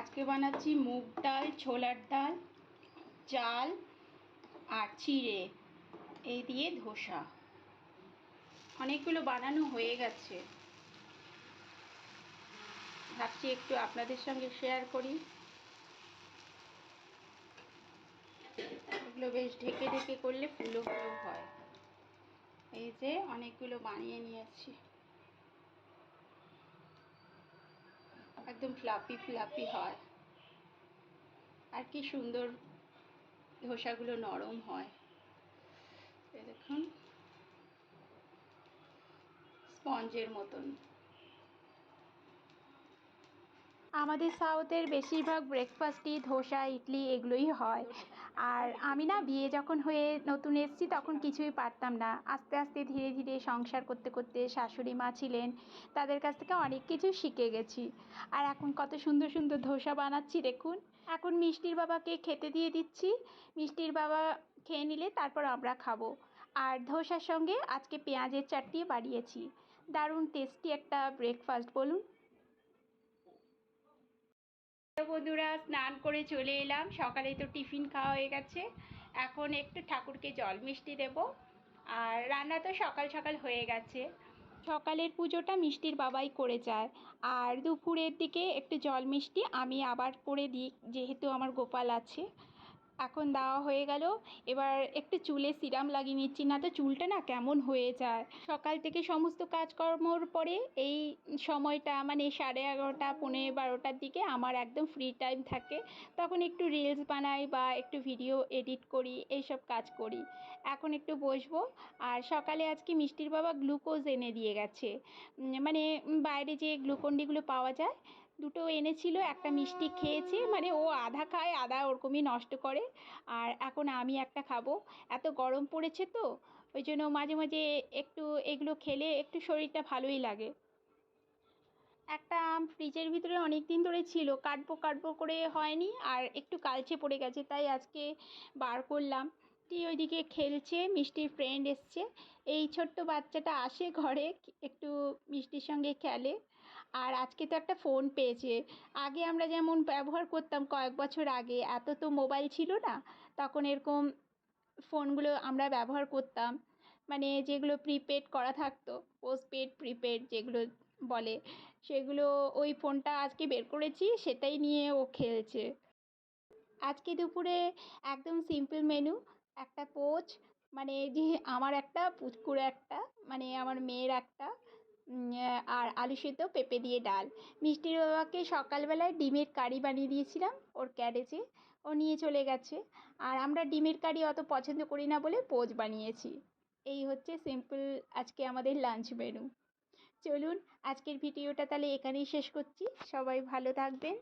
আজকে বানাচ্ছি মুগ ডাল, ছোলার ডাল, চাল আর চিড়ে। এই দিয়ে ধোসা। অনেকগুলো বানানো হয়ে গেছে। ভাবছি একটু আপনাদের সঙ্গে শেয়ার করি। এগুলো বেশ ঢেকে ঢেকে করলে ফুলো ফুলো হয়। এই যে অনেকগুলো বানিয়ে নিয়েছি। একদম ফ্লাপি ফ্লাপি হয়। আর কি সুন্দর ধোসাগুলো নরম হয়। দেখুন স্পঞ্জের মতন। আমাদের সাউথের বেশিরভাগ ব্রেকফাস্টই ধোসা, ইডলি এগুলোই হয়। আর আমি না বিয়ে যখন হয়ে নতুন এসেছি তখন কিছুই পারতাম না। আস্তে আস্তে ধীরে ধীরে সংসার করতে করতে শাশুড়ি মা ছিলেন, তাদের কাছ থেকে অনেক কিছু শিখে গেছি। আর এখন কত সুন্দর সুন্দর ধোসা বানাচ্ছি দেখুন। এখন মিষ্টির বাবাকে খেতে দিয়ে দিচ্ছি। মিষ্টির বাবা খেয়ে নিলে তারপর আমরা খাব। আর ধোসার সঙ্গে আজকে পেঁয়াজের চাটনি বানিয়েছি। দারুণ টেস্টি একটা ব্রেকফাস্ট বলুন। বন্ধুরা, স্নান করে চলে এলাম। সকালে তো টিফিন খাওয়া হয়ে গেছে। এখন একটু ঠাকুরকে জল মিষ্টি দেব। আর রান্না তো সকাল সকাল হয়ে গেছে। সকালের পুজোটা মিষ্টির বাবাই করে যায়। আর দুপুরের দিকে একটু জল মিষ্টি আমি আবার করে দিই, যেহেতু আমার গোপাল আছে। এখন দেওয়া হয়ে গেল। এবার একটু চুলে সিরাম লাগিয়ে নিচ্ছি না তো চুলটা না কেমন হয়ে যায়। সকাল থেকে সমস্ত কাজকর্মর পরে এই সময়টা মানে সাড়ে এগারোটা পনেরো বারোটার দিকে আমার একদম ফ্রি টাইম থাকে। তখন একটু রিলস বানাই বা একটু ভিডিও এডিট করি, এইসব কাজ করি। এখন একটু বসবো। আর সকালে আজকে মিষ্টির বাবা গ্লুকোজ এনে দিয়ে গেছে। মানে বাইরে যে গ্লুকন্ডিগুলো পাওয়া যায় দুটো এনেছিল, একটা মিষ্টি খেয়েছে মানে ও আধা খায়, আধা ওরকমই নষ্ট করে। আর এখন আমি একটা খাব। এত গরম পড়েছে তো, ওই জন্য মাঝে মাঝে একটু এগুলো খেলে একটু শরীরটা ভালোই লাগে। একটা আম ফ্রিজের ভিতরে অনেক দিন ধরে ছিল, কাটবো কাটবো করে হয়নি, আর একটু কালচে পড়ে গেছে, তাই আজকে বার করলাম। মিষ্টি ওইদিকে খেলছে, মিষ্টির ফ্রেন্ড এসছে। এই ছোট্ট বাচ্চাটা আসে ঘরে, একটু মিষ্টির সঙ্গে খেলে। আর আজকে তো একটা ফোন পেয়েছে। আগে আমরা যেমন ব্যবহার করতাম কয়েক বছর আগে, এত তো মোবাইল ছিল না। তখন এরকম ফোনগুলো আমরা ব্যবহার করতাম। মানে যেগুলো প্রিপেড করা থাকতো পোস্টপেড প্রিপেড যেগুলো বলে, সেগুলো ওই ফোনটা আজকে বের করেছি, সেটাই নিয়ে ও খেলছে। আজকে দুপুরে একদম সিম্পল মেনু একটা পোচ মানে যে আমার একটা পুচকুর একটা মানে আমার মেয়ের একটা আর আলু সেদ্ধ পেঁপে দিয়ে ডাল। মিষ্টির বাবাকে সকালবেলায় ডিমের কারি বানিয়ে দিয়েছিলাম ওর ক্যারেজে। ও নিয়ে চলে গেছে। আর আমরা ডিমের কারি অত পছন্দ করি না বলে পোজ বানিয়েছি। এই হচ্ছে সিম্পল আজকে আমাদের লাঞ্চ মেনু চলুন আজকের ভিডিওটা তাহলে এখানেই শেষ করছি। সবাই ভালো থাকবেন।